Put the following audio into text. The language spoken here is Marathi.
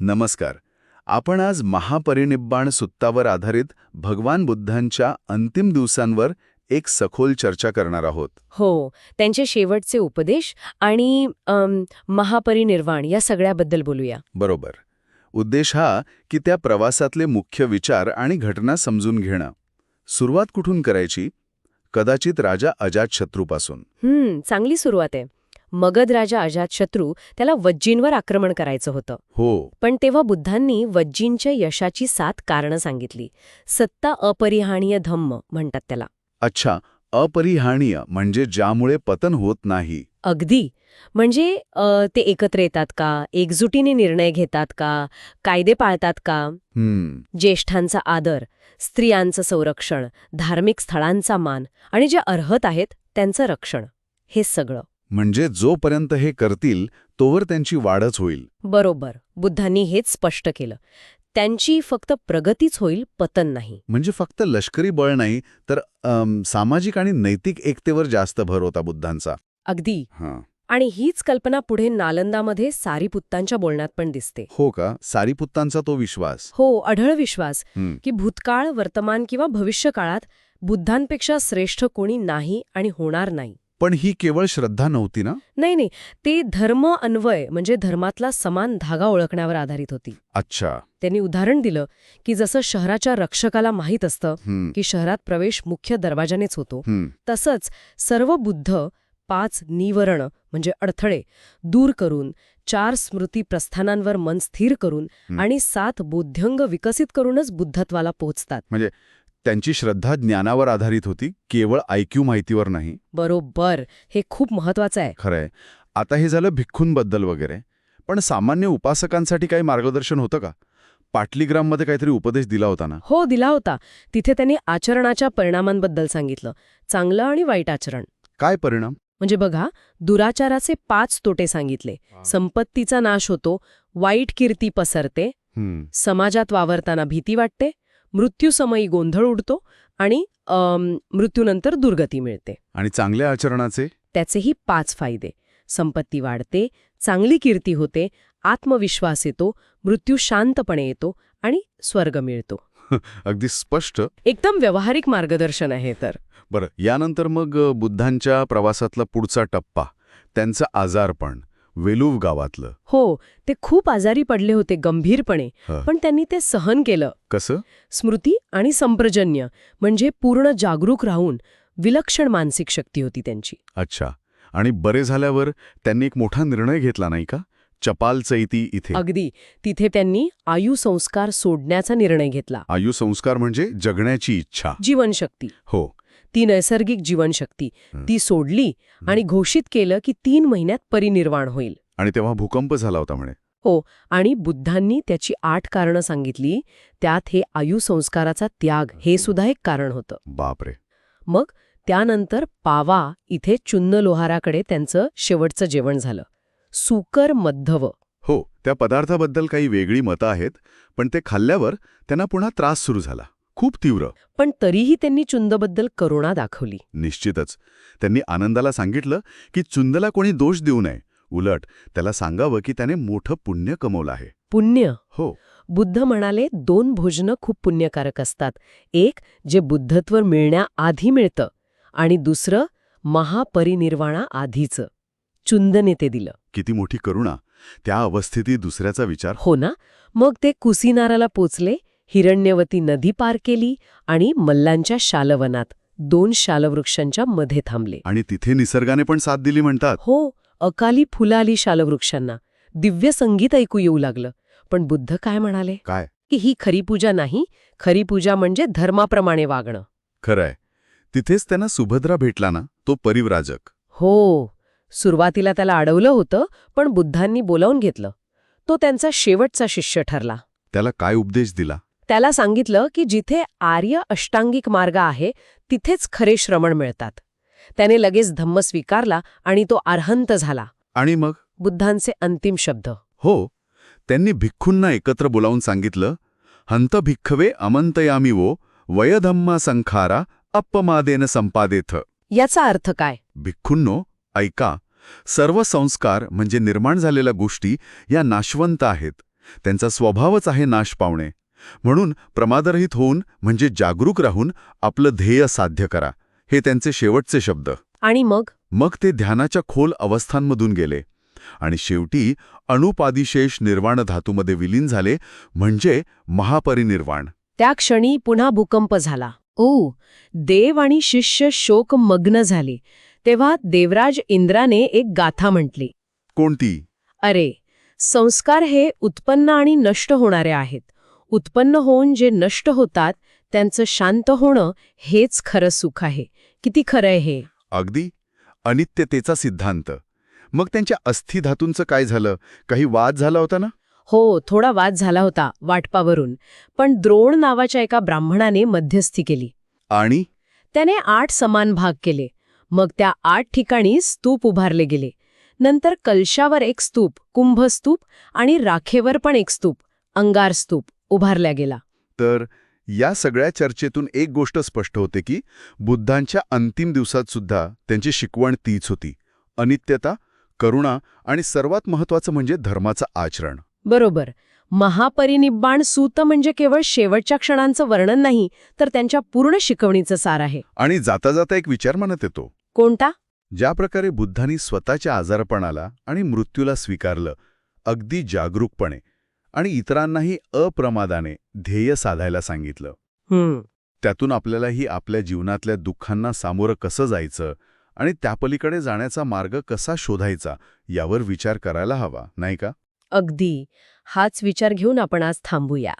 नमस्कार. आपण आज महापरिनिब्बाण सुत्तावर आधारित भगवान बुद्धांच्या अंतिम दिवसांवर एक सखोल चर्चा करणार आहोत. हो त्यांचे शेवटचे उपदेश आणि महापरिनिर्वाण या सगळ्याबद्दल बोलूया. बरोबर. उद्देश हा की त्या प्रवासातले मुख्य विचार आणि घटना समजून घेणं. सुरुवात कुठून करायची? कदाचित राजा अजातशत्रूपासून. हम्म चांगली सुरुवात आहे. मगध राजा अजातशत्रू त्याला वज्जींवर आक्रमण करायचं होतं. हो. पण तेव्हा बुद्धांनी वज्जींच्या यशाची सात कारणं सांगितली. सत्ता अपरिहाणीय धम्म म्हणतात त्याला. अच्छा अपरिहाणीय म्हणजे ज्यामुळे पतन होत नाही. अगदी. म्हणजे ते एकत्र येतात का? एकजुटीने निर्णय घेतात का? कायदे पाळतात का? हम्म. ज्येष्ठांचा आदर स्त्रियांचं संरक्षण धार्मिक स्थळांचा मान आणि जे अर्हत आहेत त्यांचं रक्षण. हे सगळं. म्हणजे जोपर्यंत हे करतील तोवर त्यांची वाढच होईल. बरोबर. बुद्धांनी हेच स्पष्ट केलं. त्यांची फक्त प्रगतीच होईल पतन नाही. म्हणजे फक्त लष्करी बळ नाही तर अम, सामाजिक आणि नैतिक एकतेवर जास्त भर होता बुद्धांचा. अगदी. हां. आणि हीच कल्पना पुढे नालंदामध्ये सारीपुत्तांच्या बोलण्यात पण दिसते. हो का? सारीपुत्तांचा तो विश्वास. हो अढळ विश्वास. हं, की भूतकाळ वर्तमान किंवा भविष्य काळात बुद्धांपेक्षा श्रेष्ठ कोणी नाही आणि होणार नाही. पण ही केवळ श्रद्धा नव्हती ना? नाही नाही. ते धर्म अन्वय म्हणजे धर्मातला समान धागा ओळखण्यावर आधारित होती. अच्छा. त्यांनी उदाहरण दिलं की जसं शहराच्या रक्षकाला माहीत असतं की शहरात प्रवेश मुख्य दरवाजानेच होतो तसंच सर्व बुद्ध पाच निवरण म्हणजे अडथळे दूर करून चार स्मृती प्रस्थानांवर मन स्थिर करून. आणि सात बोध्यंग विकसित करूनच बुद्धत्वाला पोहोचतात. त्यांची श्रद्धा ज्ञानावर आधारित होती केवळ ऐक्यू माहितीवर नाही. बरोबर. हे खूप महत्वाचं आहे. खरंय. आता हे झालं भिक्खूंबद्दल वगैरे. पण सामान्य उपासकांसाठी काही मार्गदर्शन होतं का? पाटलीग्राममध्ये काहीतरी उपदेश दिला होता ना? हो दिला होता. तिथे त्यांनी आचरणाच्या परिणामांबद्दल सांगितलं. चांगलं आणि वाईट आचरण. काय परिणाम? म्हणजे बघा दुराचाराचे पाच तोटे सांगितले. संपत्तीचा नाश होतो वाईट कीर्ती पसरते समाजात वावरताना भीती वाटते मृत्यूसमयी गोंधळ उडतो आणि मृत्यूनंतर दुर्गती मिळते. आणि चांगल्या आचरणाचे? त्याचेही पाच फायदे. संपत्ती वाढते चांगली कीर्ती होते आत्मविश्वास येतो मृत्यू शांतपणे येतो आणि स्वर्ग मिळतो. अगदी स्पष्ट. एकदम व्यावहारिक मार्गदर्शन आहे तर. बरं यानंतर मग बुद्धांच्या प्रवासातला पुढचा टप्पा त्यांचं आजारपण. वेलूव गावातलं. हो ते खूप आजारी पडले होते गंभीरपणे. पण त्यांनी ते सहन केलं. कसं? स्मृती आणि संप्रजन्य म्हणजे पूर्ण जागरूक राहून विलक्षण मानसिक शक्ती होती त्यांची. अच्छा. आणि बरे झाल्यावर त्यांनी एक मोठा निर्णय घेतला नाही का? चपाल चैती इथे. अगदी. तिथे त्यांनी आयु संस्कार सोडण्याचा निर्णय घेतला. आयु संस्कार म्हणजे जगण्याची इच्छा. जीवनशक्ती. हो. ती नैसर्गिक जीवनशक्ती. हं. ती सोडली आणि घोषित केलं की तीन महिन्यात परिनिर्वाण होईल. आणि तेव्हा भूकंप झाला होता म्हणे. आणि बुद्धांनी त्याची आठ कारणं सांगितली. त्यात हे आयु संस्काराचा त्याग हे सुद्धा एक कारण होतं. बापरे. मग त्यानंतर पावा इथे चुन्न लोहाराकडे त्यांचं शेवटचं जेवण झालं. सुकर मद्धव. हो त्या पदार्थाबद्दल काही वेगळी मतं आहेत पण ते खाल्ल्यावर त्यांना पुन्हा त्रास सुरू झाला. खूप तीव्र. पण तरीही त्यांनी चुंदबद्दल करुणा दाखवली. निश्चितच. त्यांनी आनंदाला सांगितलं की चुंदला कोणी दोष देऊ नये. उलट त्याला सांगावं की त्याने मोठं पुण्य कमवलं आहे. पुण्य? हो. बुद्ध म्हणाले दोन भोजनं खूप पुण्यकारक असतात. एक जे बुद्धत्व मिळण्याआधी मिळतं आणि दुसरं महापरिनिर्वाणा आधीचं. चुंदने ते दिलं. किती मोठी करुणा. त्या अवस्थेतही दुसऱ्याचा विचार हो ना? मग ते कुसिनाराला पोचले हिरण्यवती नदी पार केली आणि मल्लांच्या शालवनात दोन शालवृक्षांच्या मध्ये थांबले. आणि तिथे निसर्गाने पण साथ दिली म्हणतात. हो अकाली फुलं आली शालवृक्षांना. दिव्य संगीत ऐकू येऊ लागलं. पण बुद्ध काय म्हणाले? काय? की ही खरी पूजा नाही खरी पूजा म्हणजे धर्माप्रमाणे वागणं. खरंय. तिथेच त्यांना सुभद्रा भेटला ना तो परिव्राजक. हो सुरुवातीला त्याला अडवलं होतं पण बुद्धांनी बोलावून घेतलं. तो त्यांचा शेवटचा शिष्य ठरला. त्याला काय उपदेश दिला? त्याला सांगितलं की जिथे आर्य अष्टांगिक मार्ग आहे तिथेच खरे श्रमण मिळतात. त्याने लगेच धम्म स्वीकारला आणि तो अर्हंत झाला. आणि मग? बुद्धांचे अंतिम शब्द. हो त्यांनी भिक्खूंना एकत्र बोलावून सांगितलं हंत भिक्खवे अमंतयामी वो वयधम्मा संखारा अपमादेन संपादेथ. याचा अर्थ काय? भिक्खूंनो ऐका सर्व संस्कार म्हणजे निर्माण झालेल्या गोष्टी या नाशवंत आहेत. त्यांचा स्वभावच आहे नाश पावणे. म्हणून प्रमादरहित होऊन म्हणजे जागरूक राहून आपलं ध्येय साध्य करा. हे त्यांचे शेवटचे शब्द. आणि मग? मग ते ध्यानाच्या खोल अवस्थांमधून गेले. आणि शेवटी अणुपादिशेष निर्वाण धातूमध्ये विलीन झाले म्हणजे महापरिनिर्वाण. त्या क्षणी पुन्हा भूकंप झाला. ओ देव आणि शिष्य शोकमग्न झाले. तेव्हा देवराज इंद्राने एक गाथा म्हटली. कोणती? अरे संस्कार हे उत्पन्न आणि नष्ट होणारे आहेत. उत्पन्न होऊन जे नष्ट होतात त्यांचं शांत होणं हेच खरं सुख आहे. किती खरं आहे हे? अगदी. अनित्यतेचा सिद्धांत. मग त्यांच्या अस्थिधातूंचं काय झालं? काही वाद झाला होता ना? हो थोडा वाद झाला होता वाटपावरून. पण द्रोण नावाच्या एका ब्राह्मणाने मध्यस्थी केली. आणि? त्याने आठ समान भाग केले. मग त्या आठ ठिकाणी स्तूप उभारले गेले. नंतर कलशावर एक स्तूप कुंभस्तूप आणि राखेवर पण एक स्तूप अंगार स्तूप. उभारल्या गेला. तर या सगळ्या चर्चेतून एक गोष्ट स्पष्ट होते की बुद्धांच्या अंतिम दिवसात सुद्धा त्यांची शिकवण तीच होती. अनित्यता करुणा आणि सर्वात महत्वाचं म्हणजे धर्माचं आचरण. बरोबर. महापरिनिब्बाण सूत म्हणजे केवळ शेवटच्या क्षणांचं वर्णन नाही तर त्यांच्या पूर्ण शिकवणीचं सार आहे. आणि जाता जाता एक विचार मनात येतो. कोणता? ज्या प्रकारे बुद्धांनी स्वतःच्या आजारपणाला आणि मृत्यूला स्वीकारलं अगदी जागरूकपणे आणि इतरांनाही अप्रमादाने ध्येय साधायला सांगितलं. त्यातून आपल्यालाही आपल्या जीवनातल्या दुःखांना सामोरं कसं जायचं आणि त्यापलीकडे जाण्याचा मार्ग कसा शोधायचा यावर विचार करायला हवा नाही का? अगदी. हाच विचार घेऊन आपण आज थांबूया.